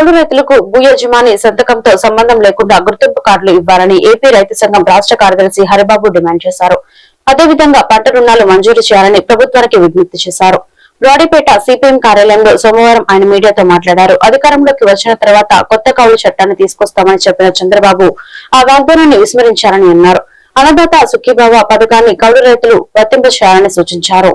కౌలు రైతులకు భూయజమాని సంతకంతో సంబంధం లేకుండా గుర్తింపు కార్డులు ఇవ్వాలని ఏపీ రైతు సంఘం రాష్ట్ర కార్యదర్శి హరిబాబు డిమాండ్ చేశారు. అదేవిధంగా పంట రుణాలు మంజూరు చేయాలని ప్రభుత్వానికి విజ్ఞప్తి చేశారు. బ్రాడీపేట సిపిఎం కార్యాలయంలో సోమవారం ఆయన మీడియాతో మాట్లాడారు. అధికారంలోకి వచ్చిన తర్వాత కొత్త కౌలు చట్టాన్ని తీసుకొస్తామని చెప్పిన చంద్రబాబు ఆ వాగ్దానాన్ని విస్మరించారని అన్నారు. అన్నదాత సుఖీభావ పథకాన్ని కౌలు రైతులు వర్తింప చేయాలని సూచించారు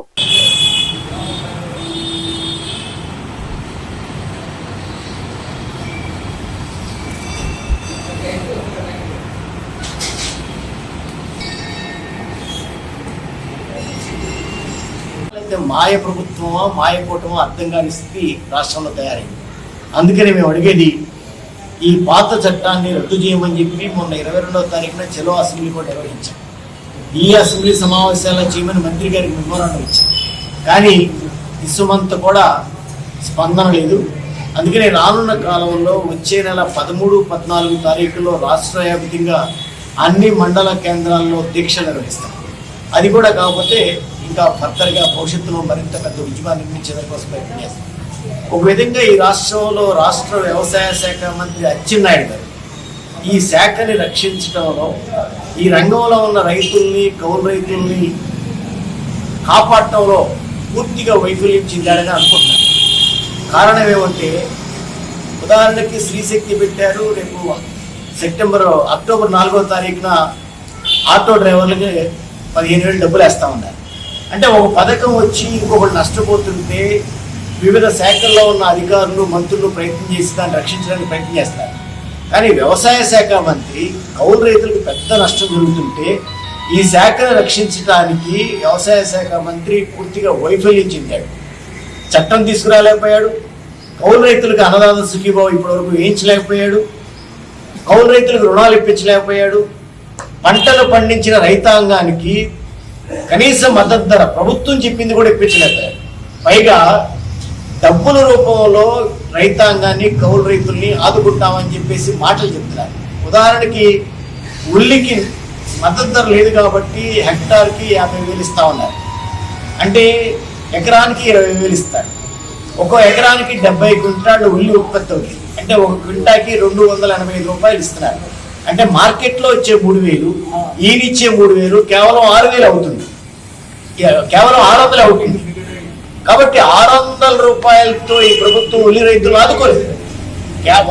అయితే మాయ ప్రభుత్వమా మాయ కూటమో అర్థం కాని స్థితి రాష్ట్రంలో తయారైంది. అందుకని మేము అడిగేది ఈ పాత చట్టాన్ని రద్దు చేయమని చెప్పి మొన్న ఇరవై రెండవ తారీఖున చెలో అసెంబ్లీ కూడా నిర్వహించాం. ఈ అసెంబ్లీ సమావేశాల్లో చేయమని మంత్రి గారికి మెమోరాండం ఇచ్చాం. కానీ ఇసుమంత కూడా స్పందన లేదు. అందుకని రానున్న కాలంలో వచ్చే నెల పదమూడు పద్నాలుగు తారీఖులో రాష్ట్ర వ్యాప్తంగా అన్ని మండల కేంద్రాల్లో దీక్ష నిర్వహిస్తాం. అది కూడా కాకపోతే ఇంకా ఫర్దర్గా భవిష్యత్తులో మరింత పెద్ద ఉద్యమాన్ని నిర్మించేదాని కోసం ప్రయత్నం చేస్తాం. ఒక విధంగా ఈ రాష్ట్రంలో రాష్ట్ర వ్యవసాయ శాఖ మంత్రి అచ్చెన్నాయుడు గారు ఈ శాఖని రక్షించడంలో ఈ రంగంలో ఉన్న రైతుల్ని కౌలు రైతుల్ని కాపాడటంలో పూర్తిగా వైఫల్యం చెందాడని అనుకుంటున్నాను. కారణం ఏమంటే ఉదాహరణకి శ్రీశక్తి పెట్టారు రేపు సెప్టెంబర్ అక్టోబర్ నాలుగో తారీఖున ఆటో డ్రైవర్లకి పదిహేను వేలు డబ్బులు వేస్తా ఉన్నారు. అంటే ఒక పథకం వచ్చి ఇంకొకటి నష్టపోతుంటే వివిధ శాఖల్లో ఉన్న అధికారులు మంత్రులు ప్రయత్నం చేసి దాన్ని రక్షించడానికి ప్రయత్నం చేస్తారు. కానీ వ్యవసాయ శాఖ మంత్రి కౌలు రైతులకు పెద్ద నష్టం జరుగుతుంటే ఈ శాఖను రక్షించడానికి వ్యవసాయ శాఖ మంత్రి పూర్తిగా వైఫల్యం చెందాడు. చట్టం తీసుకురాలేకపోయాడు. కౌలు రైతులకు అన్నదాన సుఖీభావం ఇప్పటివరకు వేయించలేకపోయాడు. కౌలు రైతులకు రుణాలు ఇప్పించలేకపోయాడు. పంటలు పండించిన రైతాంగానికి కనీసం మద్దతు ధర. ప్రభుత్వం చెప్పింది కూడా ఇప్పించలేదు. పైగా డబ్బుల రూపంలో రైతాంగాన్ని కౌలు రైతుల్ని ఆదుకుంటామని చెప్పేసి మాటలు చెప్తున్నారు. ఉదాహరణకి ఉల్లికి మద్దతు ధర లేదు కాబట్టి హెక్టార్కి యాభై వేలు ఇస్తా ఉన్నారు. అంటే ఎకరానికి ఇరవై వేలు ఇస్తారు. ఒక్కో ఎకరానికి డెబ్బై క్వింటాళ్ళు ఉల్లి ఉత్పత్తి అవుతుంది. అంటే ఒక క్వింటాకి రెండు వందల ఎనభై ఐదు రూపాయలు ఇస్తున్నారు. అంటే మార్కెట్లో వచ్చే మూడు వేలు ఈయనిచ్చే మూడు వేలు కేవలం ఆరు వేలు అవుతుంది. కేవలం ఆరు వందలు అవుతుంది. కాబట్టి ఆరు వందల రూపాయలతో ఈ ప్రభుత్వం ఉల్లి రైతులు ఆదుకోలేదు.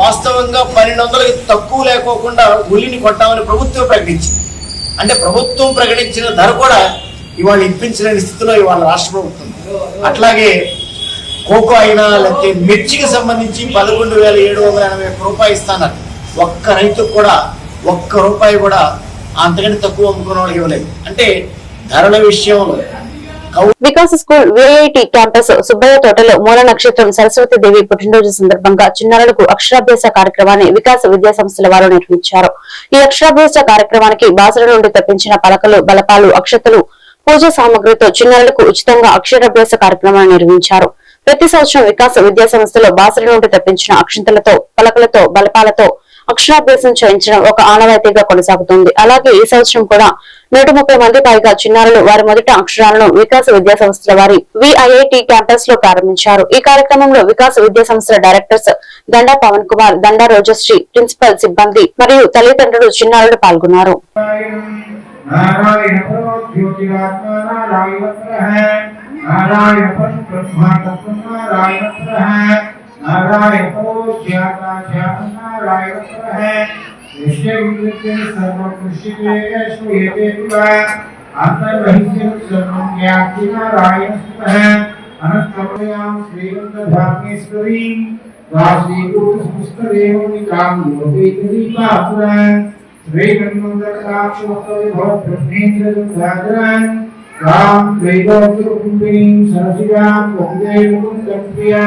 వాస్తవంగా పన్నెండు వందలకి తక్కువ లేకోకుండా ఉల్లిని కొట్టామని ప్రభుత్వం ప్రకటించింది. అంటే ప్రభుత్వం ప్రకటించిన ధర కూడా ఇవాళ ఇప్పించలేని స్థితిలో ఇవాళ రాష్ట్ర ప్రభుత్వం అట్లాగే కోకో అయినా లేకపోతే మిర్చికి సంబంధించి పదకొండు వేల ఏడు వందల ఎనభై ఒక్క రూపాయలు ఇస్తాన్నారు ఒక్క రైతుకు కూడా ఒక్క రూపాయి కూడా అంతకంటే తక్కువ అమ్ముకున్న వాళ్ళకి ఇవ్వలేదు. అంటే ధరల విషయంలో Vikas school VIT campus Subbaiah తోటలో మూల నక్షత్రం సరస్వతి దేవి పుట్టినరోజు సందర్భంగా చిన్నారులకు అక్షరాభ్యాస కార్యక్రమాన్ని వికాస్ విద్యా సంస్థల వారు నిర్వహించారు. ఈ అక్షరాభ్యాస కార్యక్రమానికి బాసర నుండి తప్పించిన పలకలు బలపాలు అక్షతలు పూజా సామగ్రితో చిన్నారులకు ఉచితంగా అక్షరాభ్యాస కార్యక్రమాన్ని నిర్వహించారు. ప్రతి సంవత్సరం వికాస్ విద్యా సంస్థలో బాసర నుండి తప్పించిన అక్షంతలతో పలకలతో బలపాలతో అక్షరాభ్యాసం చేయించడం ఒక ఆనవాయితీగా కొనసాగుతుంది. అలాగే ఈ సంవత్సరం కూడా నూట ముప్పై మంది పైగా చిన్నారులు వారి మొదటి అక్షరాలను వికాస విద్యా సంస్థల వారి విఐఐటి క్యాంపస్లో ప్రారంభించారు. ఈ కార్యక్రమంలో వికాస విద్యా సంస్థల డైరెక్టర్స్ దండా పవన్ కుమార్ దండా రోజశ్రీ ప్రిన్సిపల్ సిబ్బంది మరియు తల్లిదండ్రులు చిన్నారులు పాల్గొన్నారు. నారాయణ नारायण को श्यामा श्याम नारायण है विश्वविद्य सर्वकृषिकेश्वेतेव अन्तर्बहिष्यं सर्वं व्याप्ति नारायणस्तः अनन्तमयां श्रीवन्दधामेश्वरीं वासीगुरुसंस्तदेवनिकां लोकेतदीपासुर श्रीगन्वन्दकाक्षमकविभवब्रह्मेन्द्रगन्धाधरन् रां त्रैलोक्यकुम्भिणीं सरसिजां वंदे मुकुन्दप्रिया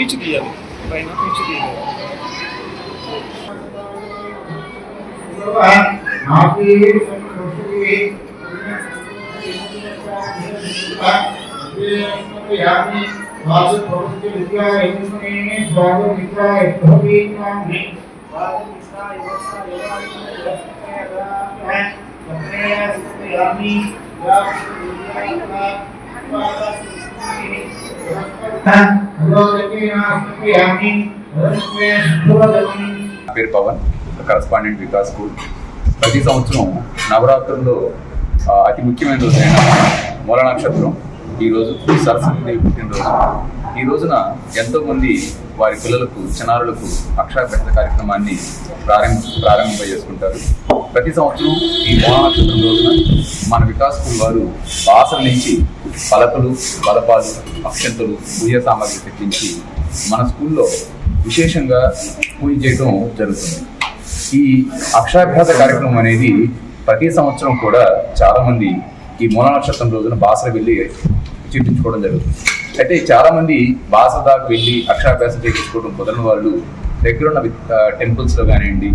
बेच दिया। भाई ना बेच दिया। वासुप्रवृत्तिविद्याय हिन्दुने स्वागमित्राय भवेन्नाम्नि वासुमित्राय वत्सरेवाय वत्सरेवाय वत्सरेवाय वत्सरेवाय वत्सरेवाय నా పేరు పవన్ కరస్పాండెంట్ వికాస్ స్కూల్. ప్రతి సంవత్సరం నవరాత్రుల్లో అతి ముఖ్యమైన రోజైన మూల నక్షత్రం ఈరోజు సరస్వతి పుట్టినరోజు. ఈ రోజున ఎంతోమంది వారి పిల్లలకు చిన్నారులకు అక్షరాభ్యాస కార్యక్రమాన్ని ప్రారంభ ప్రారంభింప చేసుకుంటారు ప్రతి సంవత్సరం ఈ మహానక్షత్రం రోజున మన వికాస్ వారు బాసల నుంచి పలకలు బలపాలు అక్షంతలు పూజ సామాగ్రి తెప్పించి మన స్కూల్లో విశేషంగా పూజ చేయడం జరుగుతుంది. ఈ అక్షరాభ్యాస కార్యక్రమం అనేది ప్రతి సంవత్సరం కూడా చాలామంది ఈ మూల నక్షత్రం రోజున బాసర వెళ్ళి చూపించుకోవడం జరుగుతుంది. అయితే చాలా మంది బాస దాకా వెళ్ళి అక్షరాభ్యాసం చేయించుకోవడం కుదరని వాళ్ళు దగ్గరున్న ఉన్న టెంపుల్స్లో కానివ్వండి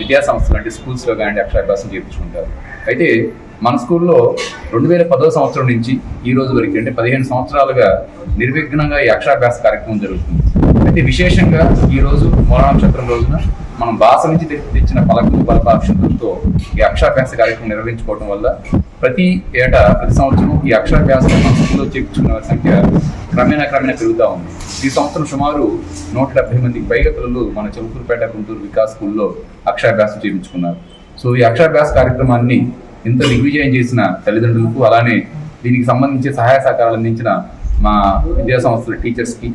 విద్యా సంస్థలు అంటే స్కూల్స్లో కానివ్వండి అక్షరాభ్యాసం చేయించుకుంటారు. అయితే మన స్కూల్లో రెండు వేల పదో సంవత్సరం నుంచి ఈ రోజు వరకు అంటే పదిహేను సంవత్సరాలుగా నిర్విఘ్నంగా ఈ అక్షరాభ్యాస కార్యక్రమం జరుగుతుంది. అయితే విశేషంగా ఈరోజు రోజు నక్షత్రం రోజున మనం భాష నుంచి తెచ్చిన పలకలు బలపాక్షంతో ఈ అక్షరాభ్యాస కార్యక్రమం నిర్వహించుకోవడం వల్ల ప్రతి ఏటా ప్రతి సంవత్సరం ఈ అక్షరాభ్యాసం మన స్కూల్లో చేర్చుకున్న సంఖ్య క్రమేణా క్రమేణా పెరుగుతూ ఉంది. ఈ సంవత్సరం సుమారు నూట డెబ్బై మందికి పైగా పిల్లలు మన చెవుకూరుపేట గుంటూరు వికాస్ స్కూల్లో అక్షరాభ్యాసం చేయించుకున్నారు. సో ఈ అక్షరాభ్యాస కార్యక్రమాన్ని ఇంత దిగ్విజయం చేసిన తల్లిదండ్రులకు అలానే దీనికి సంబంధించి సహాయ సహకారాలు అందించిన మా విద్యా సంస్థల టీచర్స్కి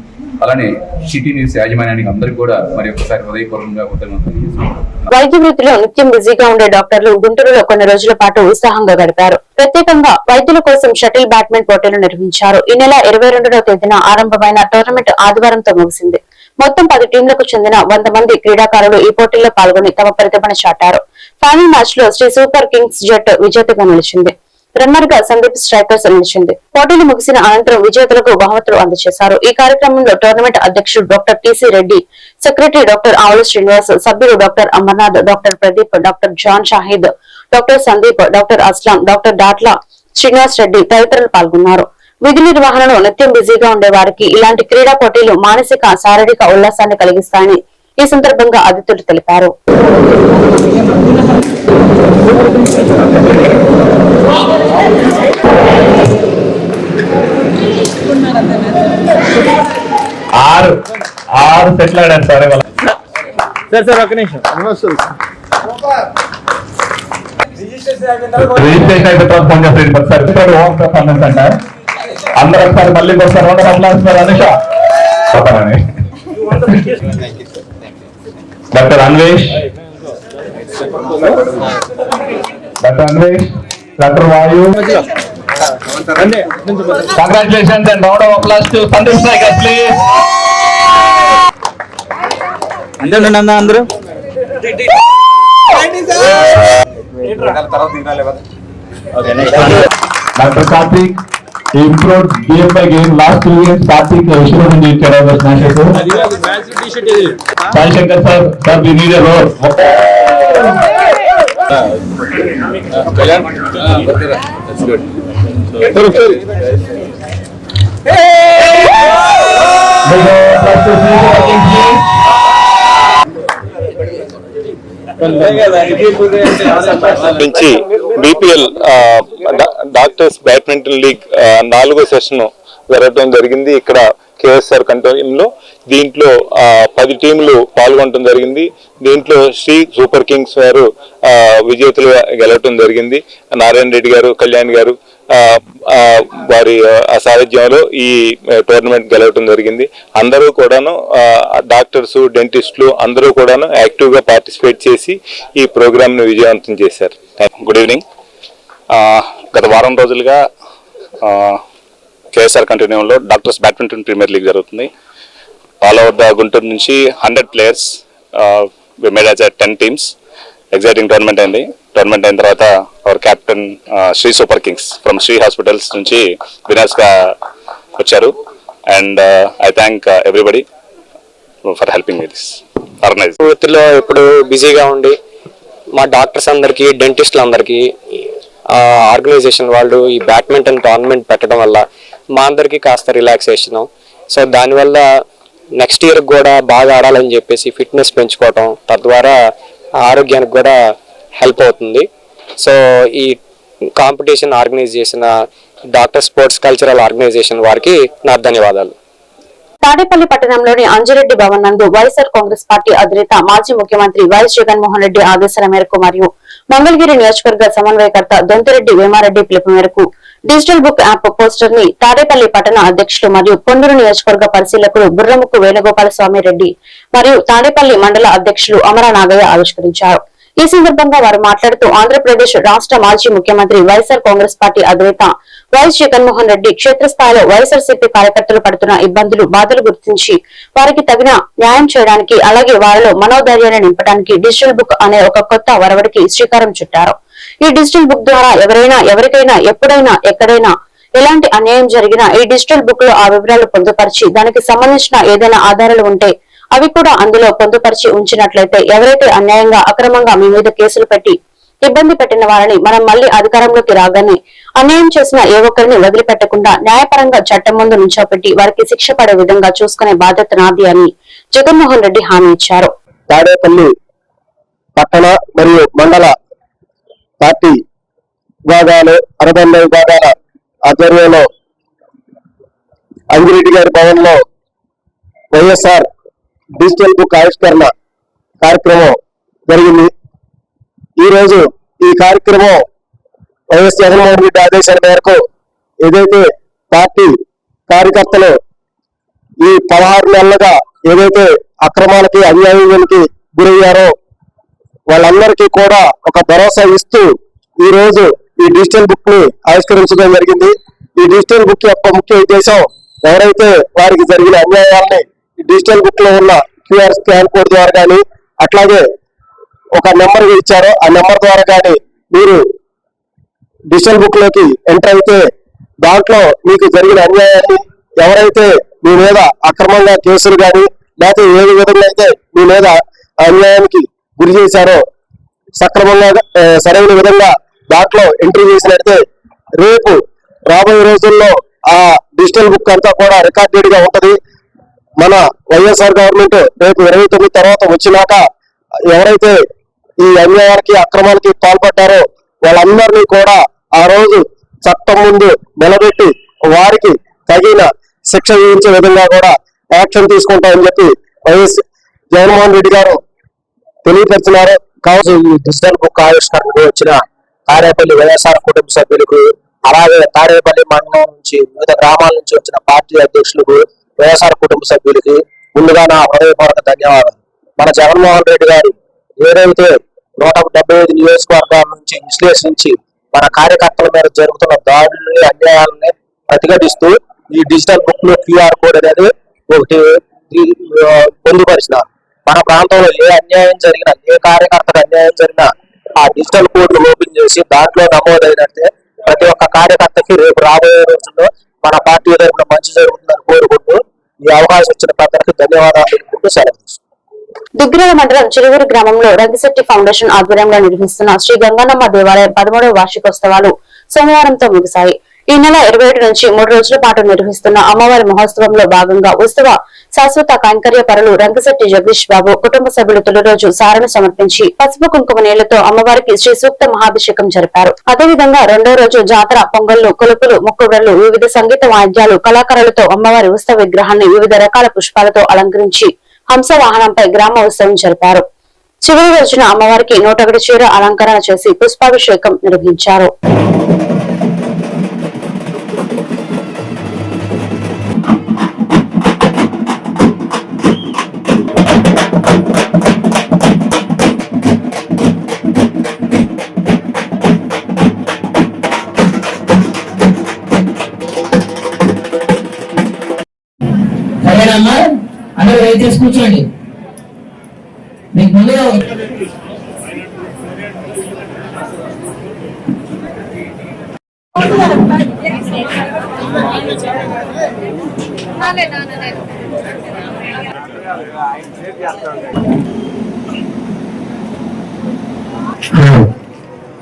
అలానే సిటీ న్యూస్ యాజమాన్యానికి అందరికీ కూడా మరి ఒకసారి హృదయపూర్వకంగా వైద్య వృత్తిలో నిత్యం బిజీగా ఉండే డాక్టర్లు గుంటూరులో కొన్ని రోజుల పాటు ఉత్సాహంగా గడిపారు. ప్రత్యేకంగా వైద్యుల కోసం షటిల్ బ్యాట్మెంట్ పోటీలు నిర్వహించారు. ఈ నెల ఇరవై రెండవ తేదీన ఆరంభమైన టోర్నమెంట్ ఆదివారంతో ముగిసింది. మొత్తం పది టీంలకు చెందిన వంద మంది క్రీడాకారులు ఈ పోటీల్లో పాల్గొని తమ ప్రతిభను చాటారు. ఫైనల్ మ్యాచ్లో శ్రీ సూపర్ కింగ్స్ జట్టు విజేతగా నిలిచింది. రన్నర్గా సందీప్ స్ట్రైకర్స్ నిలిచింది పోటీలు ముగిసిన అనంతరం విజేతలకు బహుమతులు అందజేశారు. ఈ కార్యక్రమంలో టోర్నమెంట్ అధ్యక్షుడు doctor TC Reddy secretary doctor Avula Srinivas సభ్యులు doctor Amarnath doctor Pradeep doctor John Shahid doctor Sandeep doctor Aslam doctor Datla Srinivas Reddy తదితరులు పాల్గొన్నారు. విధి నిర్వహణలో నిత్యం బిజీగా ఉండే వారికి ఇలాంటి క్రీడా పోటీలు మానసిక శారీరక ఉల్లాసాన్ని కలిగిస్తాయని ఈ సందర్భంగా అతిథులు తెలిపారు. ఆరు ఆరు సెటిల్ ఆడారు సార్ సార్ ఒక నిమిషం. తర్వాత ఒకసారి హోమ్ పర్ఫార్మెన్స్ అందరూ ఒకసారి మళ్ళీ ఒకసారి రెండు Anusha. Doctor Anvesh. Doctor Anvesh doctor Vayu. Congratulations and round of applause to Sandeep Sagar please అంటే ఉండండి అందరూ. Doctor Karthik improve game by game last two years Karthik Vishwam నుంచి ఇచ్చాడు స్నాషకు Sai Shankar sir sir we need role నుంచి BPL doctors badminton league నాలుగో session జరగడం జరిగింది. ఇక్కడ కేఎస్ఆర్ కంటోరియంలో దీంట్లో పది టీంలు పాల్గొనడం జరిగింది. దీంట్లో శ్రీ సూపర్ కింగ్స్ వారు విజేతలుగా గెలవటం జరిగింది. నారాయణ రెడ్డి గారు కళ్యాణ్ గారు వారి ఆ, సారథ్యంలో ఈ టోర్నమెంట్ గెలవటం జరిగింది. అందరూ కూడాను డాక్టర్స్ డెంటిస్టులు అందరూ కూడాను యాక్టివ్గా పార్టిసిపేట్ చేసి ఈ ప్రోగ్రామ్ను విజయవంతం చేశారు. గుడ్ ఈవినింగ్ గత వారం రోజులుగా కేఎస్ఆర్ కంటిన్యూలో డాక్టర్స్ బ్యాడ్మింటన్ ప్రీమియర్ లీగ్ జరుగుతుంది. ఆల్ ఓవర్ ద గుంటూరు నుంచి hundred players we made as ten teams. Exciting tournament అయింది. టోర్నమెంట్ అయిన తర్వాత our captain Sri super kings from Sri hospitals నుంచి వినాష్గా వచ్చారు. And I thank everybody for helping me this organise వృత్తిలో ఇప్పుడు బిజీగా ఉండి మా డాక్టర్స్ అందరికీ డెంటిస్టులు ఆర్గనైజేషన్ వాళ్ళు ఈ బ్యాడ్మింటన్ టోర్నమెంట్ పెట్టడం వల్ల మా అందరికి కాస్త రిలాక్సేషన్ సో దానివల్ల నెక్స్ట్ ఇయర్ కూడా బాగా ఆడాలని చెప్పేసి ఫిట్నెస్ పెంచుకోవటం తద్వారా ఆరోగ్యానికి కూడా హెల్ప్ అవుతుంది. సో ఈ కాంపిటీషన్ ఆర్గనైజ్ చేసిన డాక్టర్ స్పోర్ట్స్ కల్చరల్ ఆర్గనైజేషన్ వారికి నా ధన్యవాదాలు. తాడేపల్లి పట్టణంలోని అంజిరెడ్డి భవన్ నందు వైఎస్ఆర్ కాంగ్రెస్ పార్టీ అధినేత మాజీ ముఖ్యమంత్రి వైఎస్ జగన్మోహన్ రెడ్డి ఆదేశాల మేరకు మరియు మంగళగిరి నియోజకవర్గ సమన్వయకర్త దొంతిరెడ్డి వేమారెడ్డి పిలుపు మేరకు డిజిటల్ బుక్ యాప్ పోస్టర్ని తాడేపల్లి పట్టణ అధ్యక్షులు మరియు పొందూరు నియోజకవర్గ పరిశీలకులు బుర్రముక్కు వేణుగోపాల స్వామి రెడ్డి మరియు తాడేపల్లి మండల అధ్యక్షులు అమరా నాగయ్య ఆవిష్కరించారు. ఈ సందర్భంగా వారు మాట్లాడుతూ ఆంధ్రప్రదేశ్ రాష్ట్ర మాజీ ముఖ్యమంత్రి వైఎస్ఆర్ కాంగ్రెస్ పార్టీ అధినేత వైఎస్ జగన్మోహన్ రెడ్డి క్షేత్రస్థాయిలో వైఎస్ఆర్సీపీ కార్యకర్తలు పడుతున్న ఇబ్బందులు బాధలు గుర్తించి వారికి తగిన న్యాయం చేయడానికి అలాగే వారిలో మనోధైర్యాన్ని నింపడానికి డిజిటల్ బుక్ అనే ఒక కొత్త వరవడికి శ్రీకారం చుట్టారు. ఈ డిజిటల్ బుక్ ద్వారా ఎవరైనా ఎవరికైనా ఎప్పుడైనా ఎక్కడైనా ఎలాంటి అన్యాయం జరిగినా ఈ డిజిటల్ బుక్లో ఆ వివరాలు పొందుపరిచి దానికి సంబంధించిన ఏదైనా ఆధారాలు ఉంటే అవి కూడా అందులో పొందుపరిచి ఉంచినట్లయితే ఎవరైతే అన్యాయంగా అక్రమంగా మీ మీద కేసులు పెట్టి ఇబ్బంది పెట్టిన వారిని మనం మళ్ళీ అధికారంలోకి రాగానే అన్యాయం చేసిన ఏ ఒక్కరిని వదిలిపెట్టకుండా న్యాయపరంగా చట్టం ముందు నుంచోపెట్టి వారికి శిక్ష పడే విధంగా చూసుకునే బాధ్యత నాది అని జగన్మోహన్ రెడ్డి హామీ ఇచ్చారు. తాడేపల్లి పట్టణ మరియు మండల పార్టీ విభాగాలు అనుబంధ విభాగాల ఆధ్వర్యంలో అంగిరెడ్డి గారి భవన్లో వైఎస్ఆర్ డిజిటల్ బుక్ ఆవిష్కరణ కార్యక్రమం జరిగింది. ఈరోజు ఈ కార్యక్రమం వైఎస్ జగన్మోహన్ రెడ్డి ఆదేశాల మేరకు ఏదైతే పార్టీ కార్యకర్తలు ఈ పదహారు నెలలుగా ఏదైతే అక్రమాలకి అన్యాయానికి గురయ్యారో వాళ్ళందరికీ కూడా ఒక భరోసా ఇస్తూ ఈ రోజు ఈ డిజిటల్ బుక్ని ఆవిష్కరించడం జరిగింది. ఈ డిజిటల్ బుక్ యొక్క ముఖ్య ఉద్దేశం ఎవరైతే వారికి జరిగిన అన్యాయాలని డిజిటల్ బుక్లో ఉన్న క్యూఆర్ స్కాన్ కోడ్ ద్వారా కానీ అట్లాగే ఒక నెంబర్ ఇచ్చారో. ఆ నెంబర్ ద్వారా కానీ మీరు డిజిటల్ బుక్లోకి ఎంటర్ అయితే దాంట్లో మీకు జరిగిన అన్యాయాన్ని ఎవరైతే మీ మీద అక్రమంగా కేసులు కానీ లేకపోతే ఏ విధంగా అయితే మీ మీద అన్యాయానికి గురి చేశారో సక్రమంగా సరైన విధంగా దాంట్లో ఎంట్రీ చేసినట్టే రేపు రాబోయే రోజుల్లో ఆ డిజిటల్ బుక్ అంతా కూడా రికార్డెడ్గా ఉంటది. మన వైఎస్ఆర్ గవర్నమెంట్ రేపు ఇరవై తొమ్మిది తర్వాత వచ్చినాక ఎవరైతే ఈ అన్యాయానికి అక్రమాలకి పాల్పడ్డారో వాళ్ళందరినీ కూడా ఆ రోజు చట్టం ముందు నిలబెట్టి వారికి తగిన శిక్ష విధించే విధంగా కూడా యాక్షన్ తీసుకుంటామని చెప్పి వైఎస్ జగన్మోహన్ రెడ్డి గారు తెలియపరిచినారు. కావచ్చు ఈ డిజిటల్ బుక్ ఆవిష్కరణకు వచ్చిన తారేపల్లి వైఎస్ఆర్ కుటుంబ సభ్యులకు అలాగే తారేపల్లి మండలం నుంచి వివిధ గ్రామాల నుంచి వచ్చిన పార్టీ అధ్యక్షులకు వైఎస్ఆర్ కుటుంబ సభ్యులకి ముందుగా నా హృదయపూర్వక ధన్యవాదాలు. మన జగన్మోహన్ రెడ్డి గారు ఏదైతే నూట డెబ్బై ఐదు నియోజకవర్గాల నుంచి విశ్లేషించి మన కార్యకర్తల మీద జరుగుతున్న దాడుల్ని అన్యాయాలని ప్రతిఘటిస్తూ ఈ డిజిటల్ బుక్లో క్యూఆర్ కోడ్ అనేది ఒకటి పొందుపరిచినారు. మన ప్రాంతంలో ఏ అన్యాయం జరిగినా ఏ కార్యకర్తకు అన్యాయం జరిగినా ఆ డిజిటల్ కోడ్ ఓపెన్ చేసి దాంట్లో నమోదైనట్టే ప్రతి ఒక్క కార్యకర్తకి రేపు రాబోయే రోజుల్లో మన పార్టీ తరఫున మంచి జరుగుతుందని కోరుకుంటూ ఈ అవకాశం ఇచ్చిన పెద్దలకు ధన్యవాదాలు. తెలుపుకుంటూ సెలవు దుగ్గిరాల మండలం చిరువురు గ్రామంలో రంగశెట్టి ఫౌండేషన్ ఆధ్వర్యంలో నిర్వహిస్తున్న శ్రీ గంగానమ్మ దేవాలయం పదమూడవ వార్షికోత్సవాలు సోమవారంతో ముగిశాయి. ఈ నెల ఇరవై ఏడు నుంచి మూడు రోజుల పాటు నిర్వహిస్తున్న అమ్మవారి మహోత్సవంలో భాగంగా ఉత్సవ శాశ్వత కైంకర్య పరులు రంగశెట్టి జగదీష్ బాబు కుటుంబ సభ్యులు తొలి రోజు సారణ సమర్పించి పసుపు కుంకుమ నీళ్ళతో అమ్మవారికి శ్రీ సూక్త మహాభిషేకం జరిపారు. అదేవిధంగా రెండో రోజు జాతర పొంగళ్ళు కొలుపులు మొక్కుబడులు వివిధ సంగీత వాయిద్యాలు కళాకారులతో అమ్మవారి ఉత్సవ విగ్రహాన్ని వివిధ రకాల పుష్పాలతో అలంకరించి హంస వాహనంపై గ్రామ ఉత్సవం జరిపారు. చివరి రోజున అమ్మవారికి నూట ఒకటి చీర అలంకరణ చేసి పుష్పాభిషేకం నిర్వహించారు. కూర్చోండి మీకు ముందుగా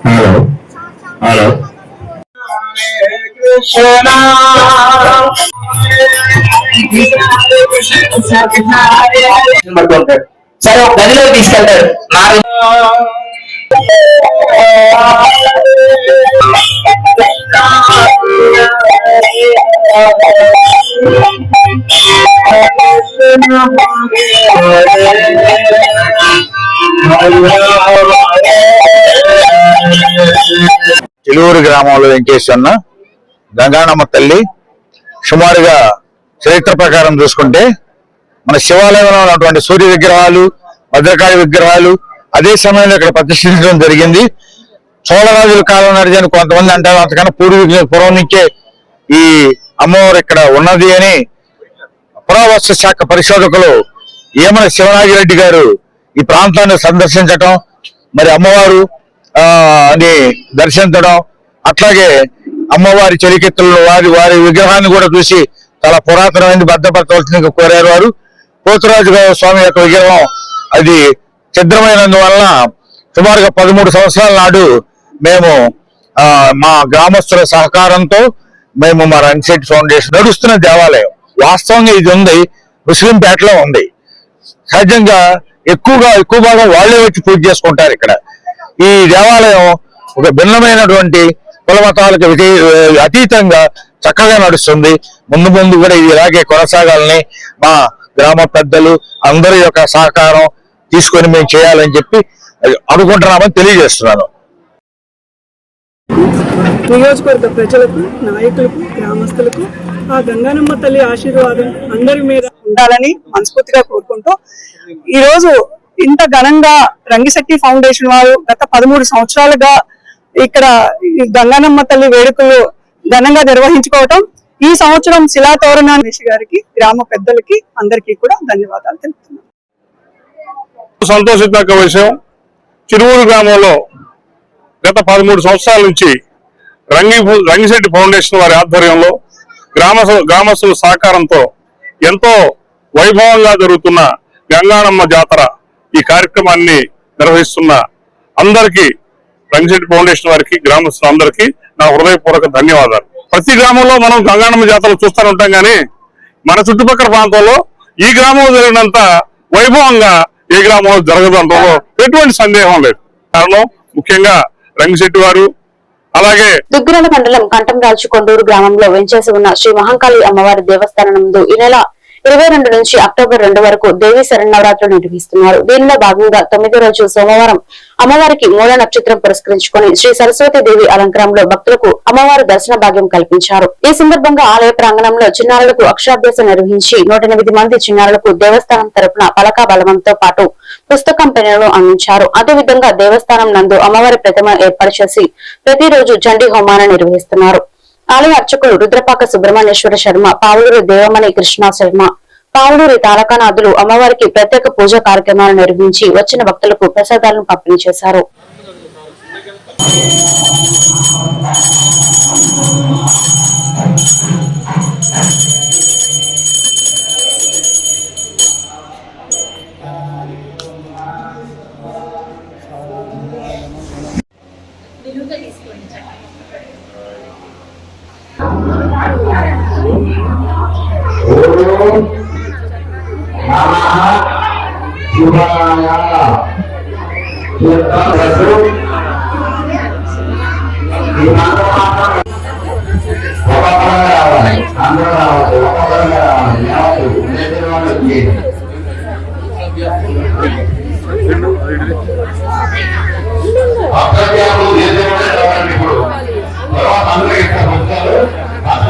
హలో హలో సరే ఒక గదిలో తీసుకెళ్తాడు చిలువురు గ్రామంలో వెంకేశ్వన్న గంగానమ్మ తల్లి సుమారుగా చరిత్ర ప్రకారం చూసుకుంటే మన శివాలయంలో ఉన్నటువంటి సూర్య విగ్రహాలు భద్రకాళి విగ్రహాలు అదే సమయంలో ఇక్కడ ప్రతిష్ఠించడం జరిగింది. చోళరాజుల కాలం నడిచని కొంతమంది అంటారు అంతకన్నా పూర్వీకుల పూర్వం నుంచే ఈ అమ్మవారు ఇక్కడ ఉన్నది అని పురావస్తు శాఖ పరిశోధకులు ఏమన శివనాగిరెడ్డి గారు ఈ ప్రాంతాన్ని సందర్శించటం మరి అమ్మవారు ఆ అని దర్శించడం అట్లాగే అమ్మవారి చలికెత్తులను వారి వారి విగ్రహాన్ని కూడా చూసి చాలా పురాతనమైనది భద్రపరచవలసిందిగా కోరారు వారు. పోతురాజు స్వామి యొక్క విగ్రహం అది ఛిద్రమైనందువలన సుమారుగా పదమూడు సంవత్సరాల నాడు మేము ఆ మా గ్రామస్తుల సహకారంతో మేము మా రంగశెట్టి ఫౌండేషన్ నడుస్తున్న దేవాలయం. వాస్తవంగా ఇది ఉంది ముస్లింపేటలో ఉంది. సహజంగా ఎక్కువగా ఎక్కువ భాగం వాళ్ళే వచ్చి పూజ చేసుకుంటారు ఇక్కడ. ఈ దేవాలయం ఒక భిన్నమైనటువంటి కుల మతాలకు అతీతంగా చక్కగా నడుస్తుంది. ముందు ముందు కూడా ఇది ఇలాగే కొనసాగాలని మా గ్రామ పెద్దలు అందరి యొక్క సహకారం తీసుకొని మేము చేయాలని చెప్పి అనుకుంటున్నామని తెలియజేస్తున్నాను. నియోజకవర్గ ప్రజలకు నాయకులకు గ్రామస్తులకు ఆ గంగానమ్మ తల్లి ఆశీర్వాదం అందరి మీద ఉండాలని మనస్ఫూర్తిగా కోరుకుంటూ ఈ రోజు ఇంత ఘనంగా రంగిశెట్టి ఫౌండేషన్ వారు గత పదమూడు సంవత్సరాలుగా ఇక్కడ గంగానమ్మ తల్లి వేడుకలు ఘనంగా నిర్వహించుకోవటం. ఈ సంవత్సరం శిలా తోరణాన్ని గారికి గ్రామ పెద్దలకి అందరికీ కూడా ధన్యవాదాలు తెలుపుతున్నాను. సంతోషించదగ్గ విషయం. చిరువురు గ్రామంలో గత పదమూడు సంవత్సరాల నుంచి రంగి రంగిశెట్టి ఫౌండేషన్ వారి ఆధ్వర్యంలో గ్రామ గ్రామస్తుల సహకారంతో ఎంతో వైభవంగా జరుగుతున్న గంగానమ్మ జాతర ఈ కార్యక్రమాన్ని నిర్వహిస్తున్న అందరికీ రంగిశెట్టి ఫౌండేషన్ వారికి గ్రామస్తులందరికీ నా హృదయపూర్వక ధన్యవాదాలు. ప్రతి గ్రామంలో మనం గంగానమ్మ జాతరలు చూస్తూనే ఉంటాం కానీ మన చుట్టుపక్కల ప్రాంతంలో ఈ గ్రామంలో జరిగినంత వైభవంగా ఏ గ్రామంలో జరగదు ఎటువంటి సందేహం లేదు. కారణం ముఖ్యంగా రంగశెట్టి వారు అలాగే దుగ్గిరాల మండలం కంటం కొండూరు గ్రామంలో వెంచేసి ఉన్న శ్రీ మహంకాళి అమ్మవారి దేవస్థానం ముందు ఈ నెల ఇరవై రెండు నుంచి అక్టోబర్ రెండు వరకు దేవి శరణవరాత్రులు నిర్వహిస్తున్నారు. దీనిలో భాగంగా తొమ్మిదో రోజు సోమవారం అమ్మవారికి మూల నక్షత్రం పురస్కరించుకొని శ్రీ సరస్వతి దేవి అలంకారంలో భక్తులకు అమ్మవారి దర్శన భాగ్యం కల్పించారు. ఈ సందర్భంగా ఆలయ ప్రాంగణంలో చిన్నారులకు అక్షరాభ్యాసం నిర్వహించి నూట ఎనిమిది మంది చిన్నారులకు దేవస్థానం తరపున పలకా బలవంతో పాటు పుస్తకం పెన్నులను అందించారు. అదేవిధంగా దేవస్థానం నందు అమ్మవారి ప్రతిమ ఏర్పాటు చేసి ప్రతిరోజు చండీ హోమాన్ని నిర్వహిస్తున్నారు. ఆలయ అర్చకులు రుద్రపాక సుబ్రహ్మణ్యేశ్వర శర్మ పావులూరు దేవమణి కృష్ణ శర్మ పావులూరి తారకానాథులు అమ్మవారికి ప్రత్యేక పూజా కార్యక్రమాలు నిర్వహించి వచ్చిన భక్తులకు ప్రసాదాలను పంపిణీ చేశారు.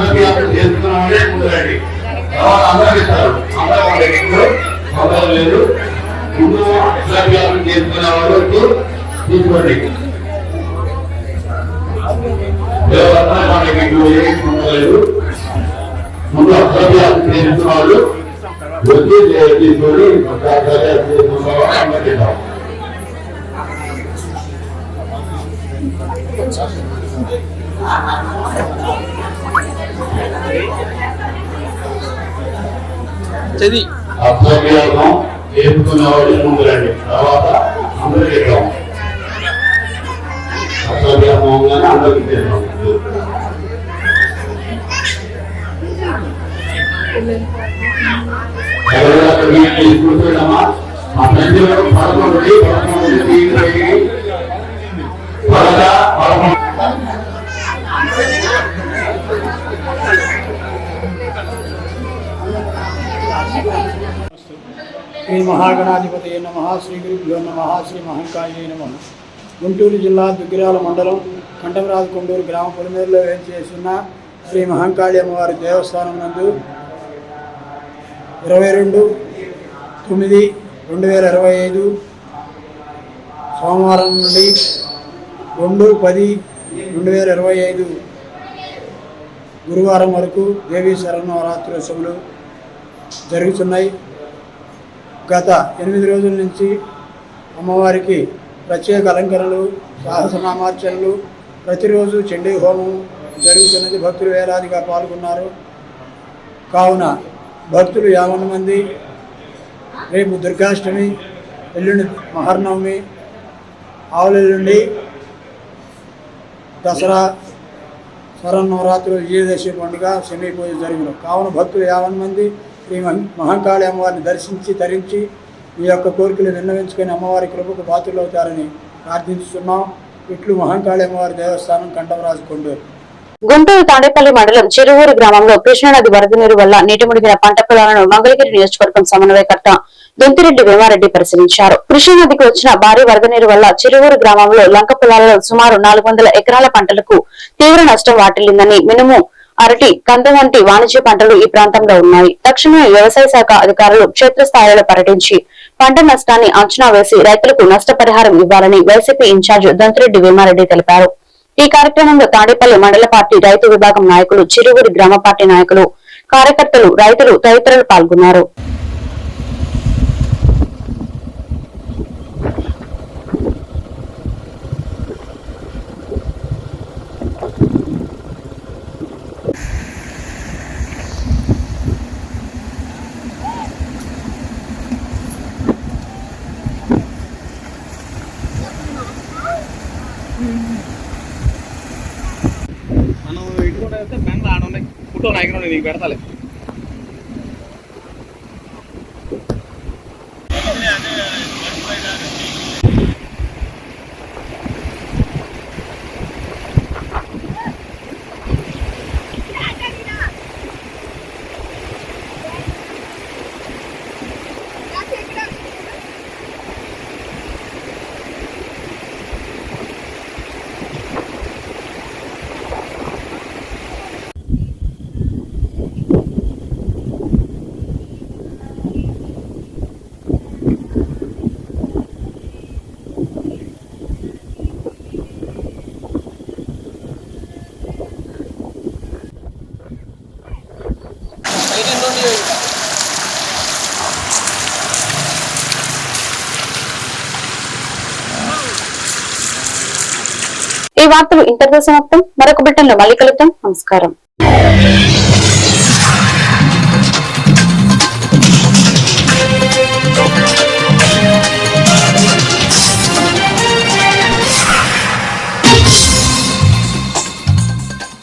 అసత్యాలు చేసుకున్న వాళ్ళే ముందు తర్వాత ఇస్తారు. అందరూ లేదు. ముందు అసత్యాలు చేసుకున్న వాళ్ళు వచ్చి తీసుకోండి మనకి ముందు అసత్యాలు వాళ్ళు వచ్చి తీసుకొని చది. అభ్యర్థం చేసుకున్న వాళ్ళు ముందు రండి తర్వాత అందరికి ఇద్దాం. అసభ్యమంగానే అందరికి చేద్దాం ఎవరు తీసుకుంటున్నామా మా ప్రజలు పదకొండు పదకొండు శ్రీ మహాగణాధిపతి నమ శ్రీ గురుభ్యో నమ శ్రీ మహంకాయ నమ. గుంటూరు జిల్లా దుగ్గిరాల మండలం కంఠమరాజు కొండూరు గ్రామ పొలిమేరులో వేయించేసిన శ్రీ మహంకాళి అమ్మవారి దేవస్థానం నందు ఇరవై రెండు తొమ్మిది రెండు వేల ఇరవై ఐదు సోమవారం నుండి రెండు పది రెండు వేల ఇరవై ఐదు గురువారం వరకు దేవీ శరణవరాత్రోత్సవాలు జరుగుతున్నాయి. గత ఎనిమిది రోజుల నుంచి అమ్మవారికి ప్రత్యేక అలంకరణలు సహస్రనామార్చనలు ప్రతిరోజు చండీ హోమం జరుగుతున్నది. భక్తులు వేలాదిగా పాల్గొన్నారు. కావున భక్తులు యావన మంది రేపు దుర్గాష్టమి ఎల్లుండి మహర్నవమి ఆవులెల్లుండి దసరా శరన్నవరాత్రులు విజయదశమి పండుగ శమీ పూజ జరిగిన. కావున భక్తులు యావన్ మంది శ్రీ మహంకాళి అమ్మవారిని దర్శించి ధరించి మీ యొక్క కోరికలు విన్నవించుకొని అమ్మవారి కృపకు పాత్రలవుతారని ప్రార్థిస్తున్నాం ఇట్లు మహంకాళి అమ్మవారి దేవస్థానం కంఠవరాజు కొండూరు. గుంటూరు తాడేపల్లి మండలం చిరువూరు గ్రామంలో కృష్ణానది వరద నీరు వల్ల నీటి మునిగిన పంట పొలాలను మంగళగిరి నియోజకవర్గం సమన్వయకర్త దొంతిరెడ్డి భీమారెడ్డి పరిశీలించారు. కృష్ణానదికి వచ్చిన భారీ వరద నీరు వల్ల చిరువూరు గ్రామంలో లంక పొలాలలో సుమారు నాలుగు ఎకరాల పంటలకు తీవ్ర నష్టం వాటిల్లిందని మినుము అరటి కంద వంటి వాణిజ్య పంటలు ఈ ప్రాంతంలో ఉన్నాయి. తక్షణమే వ్యవసాయ శాఖ అధికారులు క్షేత్రస్థాయిలో పర్యటించి పంట నష్టాన్ని అంచనా వేసి రైతులకు నష్టపరిహారం ఇవ్వాలని వైసీపీ ఇన్ఛార్జ్ దొంతిరెడ్డి వేమారెడ్డి తెలిపారు. ఈ కార్యక్రమంలో తాడేపల్లి మండల పార్టీ రైతు విభాగం నాయకులు చిరువురి గ్రామ పార్టీ నాయకులు కార్యకర్తలు రైతులు తదితరులు పాల్గొన్నారు. ఉన్నాయి ఫోటో నాయకులు నీకు పెడతాలే. ఈ వార్తలు ఇంటర్వ్యూ సమాప్తం మరొక బిడ్డను మళ్ళీ కలుద్దాం. నమస్కారం.